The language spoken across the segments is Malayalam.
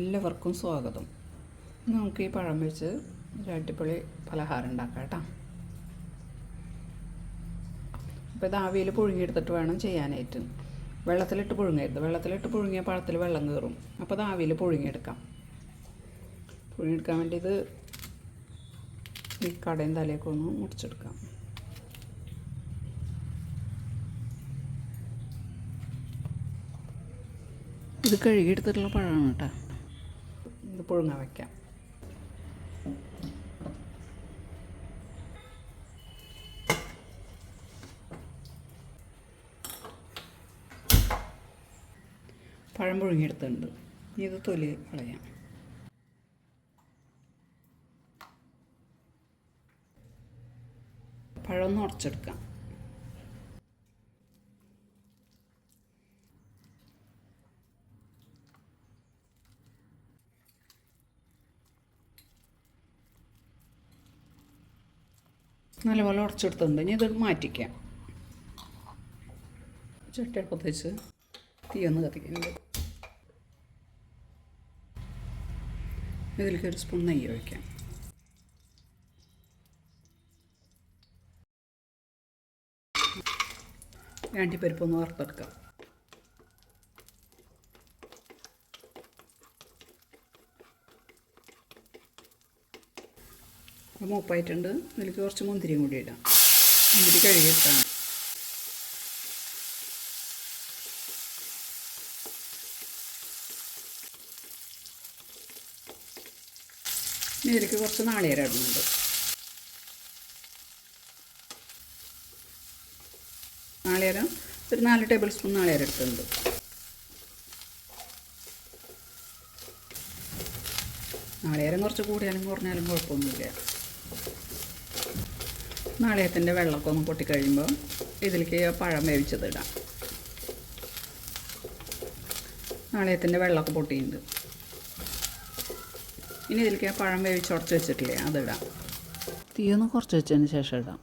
എല്ലാവർക്കും സ്വാഗതം. നമുക്ക് ഈ പഴം വെച്ച് ഒരു പലഹാരം ഉണ്ടാക്കാം കേട്ടോ. അപ്പോൾ ഇത് ആവിയിൽ പുഴുങ്ങിയെടുത്തിട്ട് വേണം ചെയ്യാനായിട്ട്. വെള്ളത്തിലിട്ട് പുഴുങ്ങരുത്. വെള്ളത്തിലിട്ട് പുഴുങ്ങിയ പഴത്തിൽ വെള്ളം കയറും. അപ്പോൾ ഇത് ആവിയിൽ പുഴുങ്ങിയെടുക്കാം. പുഴുങ്ങിയെടുക്കാൻ വേണ്ടി ഇത് ഈ കടയും തലയൊക്കെ ഒന്ന് മുറിച്ചെടുക്കാം. ഇത് കഴുകിയെടുത്തിട്ടുള്ള പഴമാണ് കേട്ടോ. ഇത് പുഴുങ്ങാൻ വയ്ക്കാം പഴം പുഴുങ്ങിയെടുത്തിട്ടുണ്ട്. ഇനി ഇത് തൊലി കളയാം. പഴം ഒന്ന് ഉടച്ചെടുക്കാം. നല്ലപോലെ ഉടച്ചെടുത്തിട്ടുണ്ട് ഇനി ഇത് മാറ്റിക്കാം. ചട്ടിയടുപ്പത്ത് വെച്ച് ഒന്ന് കത്തിക്കുന്നുണ്ട്. ഇതിലേക്ക് ഒരു സ്പൂൺ നെയ്യ് ഒഴിക്കാം. അണ്ടിപ്പരിപ്പ് ഒന്ന് വറുത്തെടുക്കാം. അത് മൂപ്പായിട്ടുണ്ട് ഇതിലേക്ക് കുറച്ച് മുന്തിരിയും കൂടി ഇടാം. മുന്തിരി കഴുകിയിട്ടാണ്. ഇതിലേക്ക് കുറച്ച് നാളികേരം ഇടുന്നുണ്ട് നാളികേരം ഒരു നാല് ടേബിൾ സ്പൂൺ നാളികേരം എടുത്തിട്ടുണ്ട്. നാളികേരം കുറച്ച് കൂടിയാലും കുറഞ്ഞാലും കുഴപ്പമൊന്നുമില്ല. നാളികത്തിന്റെ വെള്ളമൊക്കെ ഒന്ന് പൊട്ടിക്കഴിയുമ്പോൾ ഇതിലേക്ക് പഴം വേവിച്ചത് ഇടാം. നാളികത്തിന്റെ വെള്ളമൊക്കെ പൊട്ടിയിട്ടുണ്ട്. ഇനി ഇതിലേക്ക് പഴം വേവിച്ച് ഉടച്ച് വെച്ചിട്ടില്ലേ അതിടാം തീയൊന്ന് കുറച്ച് വെച്ചതിന് ശേഷം ഇടാം.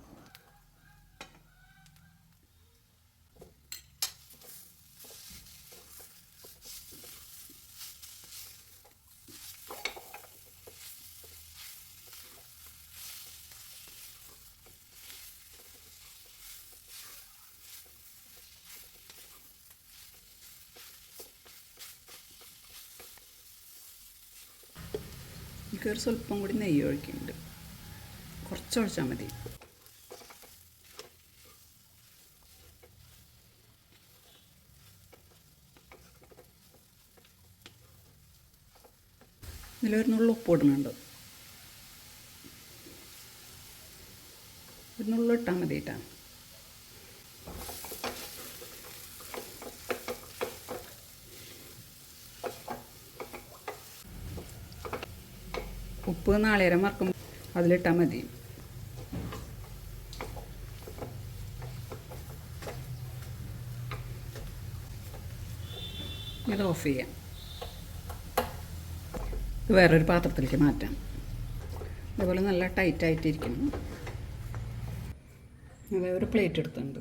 എനിക്കൊരു സ്വല്പം കൂടി നെയ്യ് ഒഴിക്കുന്നുണ്ട്. കുറച്ച് ഒഴിച്ചാൽ മതി. ഇതിലൊരു ഉപ്പ് ഇടുന്നുണ്ട്. ഒരു ഇട്ടാൽ മതി കേട്ടോ ഉപ്പ് നാളേരം വറക്കും അതിലിട്ടാൽ മതി. ഇത് ഓഫ് ചെയ്യാം. ഇത് വേറൊരു പാത്രത്തിലേക്ക് മാറ്റാം. ഇതുപോലെ നല്ല ടൈറ്റായിട്ടിരിക്കണം ഞങ്ങൾ ഒരു പ്ലേറ്റ് എടുത്തിട്ടുണ്ട്.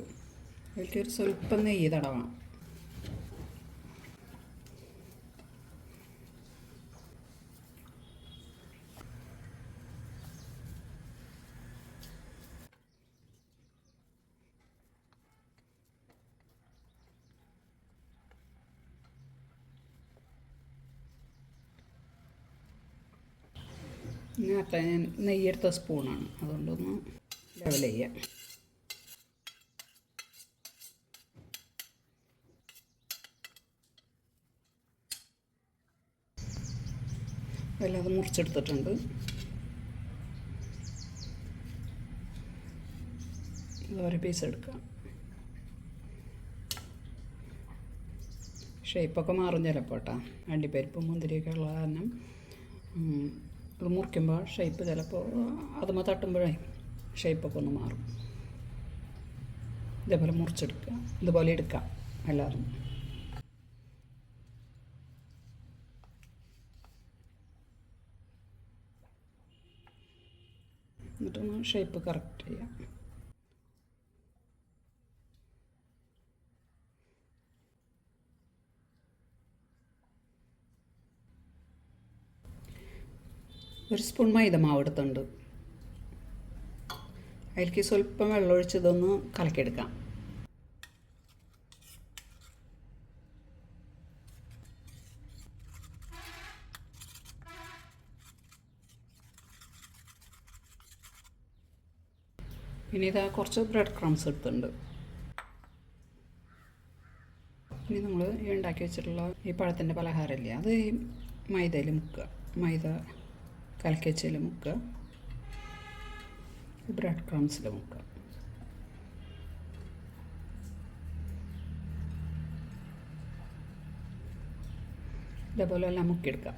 അതിലേക്ക് ഒരു സ്വല്പം നെയ്യ് തടവാം നേരത്തെ ഞാൻ നെയ്യെടുത്ത സ്പൂണാണ്. അതുകൊണ്ടൊന്ന് ലെവൽ ചെയ്യാം. അതെല്ലാം അത് മുറിച്ചെടുത്തിട്ടുണ്ട് ഓരോ പീസ് എടുക്കാം. ഷേപ്പൊക്കെ മാറും ചിലപ്പോൾ കേട്ടോ. അണ്ടിപ്പരിപ്പും മുന്തിരിയൊക്കെ ഉള്ള കാരണം. ഇത് മുറിക്കുമ്പോൾ ഷേപ്പ് ചിലപ്പോൾ അതുമ്മ തട്ടുമ്പോഴേ ഷേപ്പൊക്കെ ഒന്ന് മാറും. ഇതേപോലെ മുറിച്ചെടുക്കുക. ഇതുപോലെ എടുക്കാം എല്ലാവരും. എന്നിട്ടൊന്ന് ഷേപ്പ് കറക്റ്റ് ചെയ്യാം ഒരു സ്പൂൺ മൈദ മാവ് എടുത്തുണ്ട്. അതിലേക്ക് സ്വല്പം വെള്ളം ഒഴിച്ചതൊന്ന് കലക്കിയെടുക്കാം. പിന്നെ ഇതാ കുറച്ച് ബ്രെഡ് ക്രംസ് എടുത്തിട്ടുണ്ട്. ഇനി നമ്മൾ ഉണ്ടാക്കി വെച്ചിട്ടുള്ള ഈ പഴത്തിന്റെ പലഹാരമില്ലേ അത് ഈ മൈദയിൽ മുക്കുക. മൈദ കലക്കി വെച്ചതിൽ മുക്കുക ബ്രെഡ് ക്രംസിൽ മുക്കുക ഇതേപോലെ എല്ലാം മുക്കിയെടുക്കാം.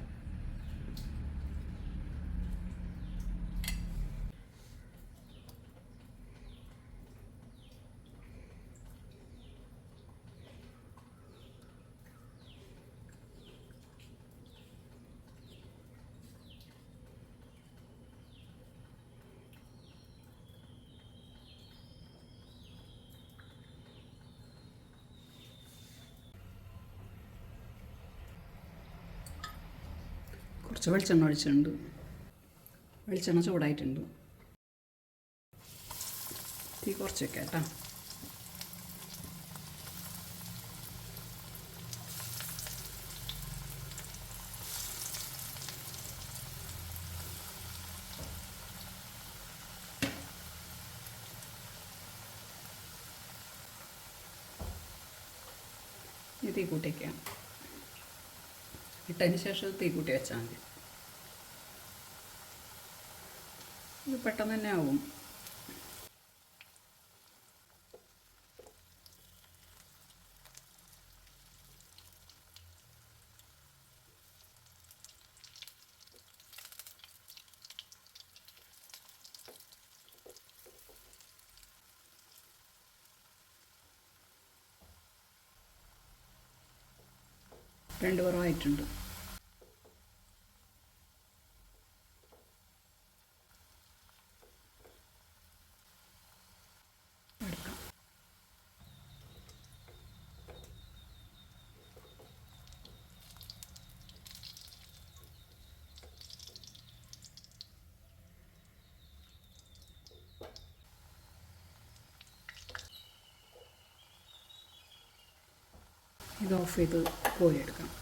കുറച്ച് വെളിച്ചെണ്ണ ഒഴിച്ചിട്ടുണ്ട്. വെളിച്ചെണ്ണ ചൂടായിട്ടുണ്ട്. തീ കുറച്ച് വെക്കാം കേട്ടോ. തീ കൂട്ടിക്കാം ഇട്ടതിന് ശേഷം തീ കൂട്ടി വെച്ചാൽ മതി. ഇത് പെട്ടെന്ന് തന്നെ ആവും. രണ്ട് കുറവായിട്ടുണ്ട് എടുക്കാം ഇത് ഓഫ് ചെയ്ത് കോരിയെടുക്കാം